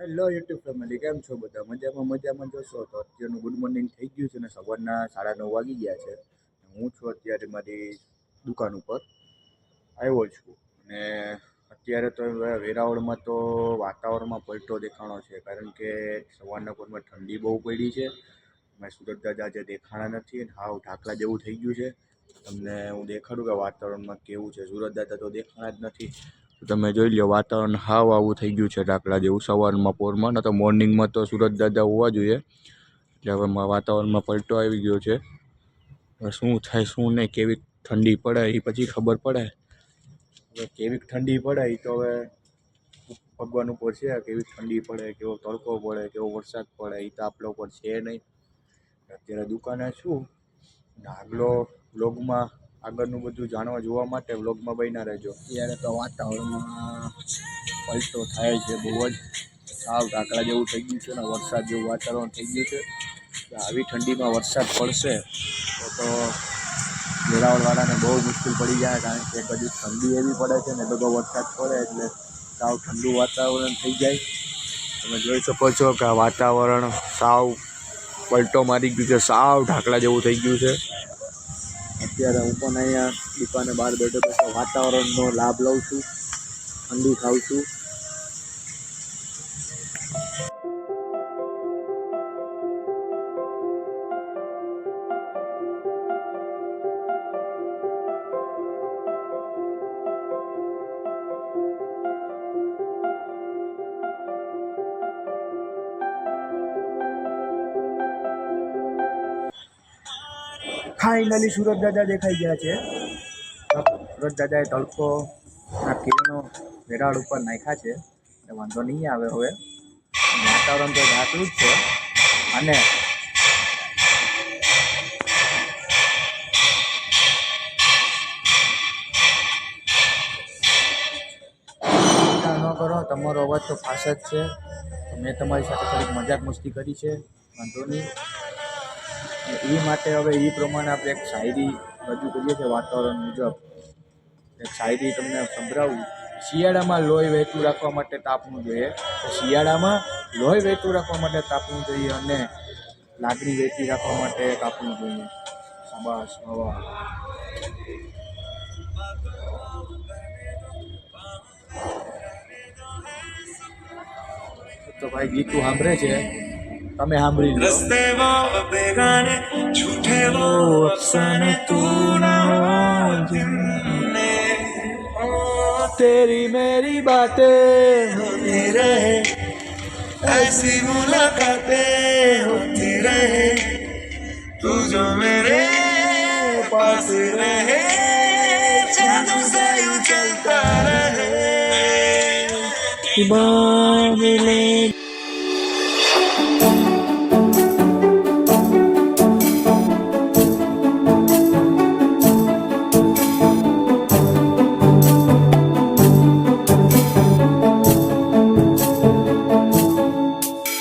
Hello YouTube family કેમ છો બધા? મજામાં મજામાં જોશો તો અત્યારનું ગુડ મોર્નિંગ થઈ ગયું છે ને સવારના સાડા નવ વાગી ગયા છે. હું છું અત્યારે મારી દુકાન ઉપર. આવ્યો છું. અને અત્યારે તો વેરાવળમાં તો વાતાવરણમાં પલટો દેખાણો છે, કારણ કે સવારના પોરમાં ઠંડી બહુ પડી છે. મેં સુરત દાદા આજે દેખાણા નથી હાવ ઢાકલા જેવું થઈ ગયું છે. તમને હું દેખાડું કે વાતાવરણમાં કેવું છે? સુરત દાદા તો દેખાણા જ નથી. તમે જોઈ લો વાતાવરણ હાવ આવું થઈ ગયું છે ઢાકડા જેવું. સવારમાં, પોરમાં ન તો મોર્નિંગમાં તો સુરત દાદા હોવા જોઈએ. એટલે હવે વાતાવરણમાં પલટો આવી ગયો છે. શું થાય, શું નહીં, કેવી ઠંડી પડે એ પછી ખબર પડે. હવે કેવી ઠંડી પડે એ તો હવે ભગવાન ઉપર છે કેવી ઠંડી પડે, કેવો તડકો પડે, કેવો વરસાદ પડે એ તો આપણા ઉપર છે નહીં. અત્યારે દુકાને છું. આગલો વ્લોગમાં આગળનું બધું જાણવા જોવા માટે વ્લોગમાં બન્યા રહેજો. અત્યારે તો વાતાવરણમાં પલટો થાય છે બહુ જ. સાવ ઢાકડા જેવું થઈ ગયું છે ને, વરસાદ જેવું વાતાવરણ થઈ ગયું છે. આવી ઠંડીમાં વરસાદ પડશે તો તો વેરાવળવાળાને બહુ મુશ્કેલ પડી જાય કારણ કે હજુ ઠંડી એવી પડે છે ને બધો વરસાદ પડે એટલે સાવ ઠંડુ વાતાવરણ થઈ જાય. તમે જોઈ શકો છો કે વાતાવરણ સાવ પલટો મારી ગયું છે, સાવ ઢાકડા જેવું થઈ ગયું છે. અત્યારે હું પણ અહીંયા દુકાને બહાર બેઠો તો વાતાવરણનો લાભ લઉં છું. ઠંડી ખાઉં છું. ફાઇનલી સુરત દાદા દેખાઈ ગયા છે. સુરત દાદાએ તડકો, આ કિરણો વેરાળ ઉપર નાખ્યા છે. એટલે વાંધો નહીં આવે હવે. વાતાવરણ તો ઢાકલું જ છે. અને ન કરો, તમારો અવાજ તો ફાસ જ છે. મેં તમારી સાથે થોડીક મજાક મસ્તી કરી છે. વાંધો નહીં. એ માટે હવે એ પ્રમાણે આપણે એક શાયરી રજૂ કરીએ છીએ વાતાવરણ મુજબ. એક શાયરી તમને સંભળાવું. શિયાળામાં લોહી વહેતું રાખવા માટે તાપવું જોઈએ. તો શિયાળામાં લોહી વહેતું રાખવા માટે તાપવું જોઈએ અને લાગણી વહેતી રાખવા માટે તાપવું જોઈએ. શાબાશ, હવા. તો ભાઈ ગીતું સાંભળે છે? તમે સાંભળી લો रस्ते वो बेगाने झूठे वो अफसाने तू ना हो जिनने तेरी मेरी बातें होती रहे ऐसी मुलाकातें होती रहे तू जो मेरे पास रहे जादू से यूं चलता रहे मांग ले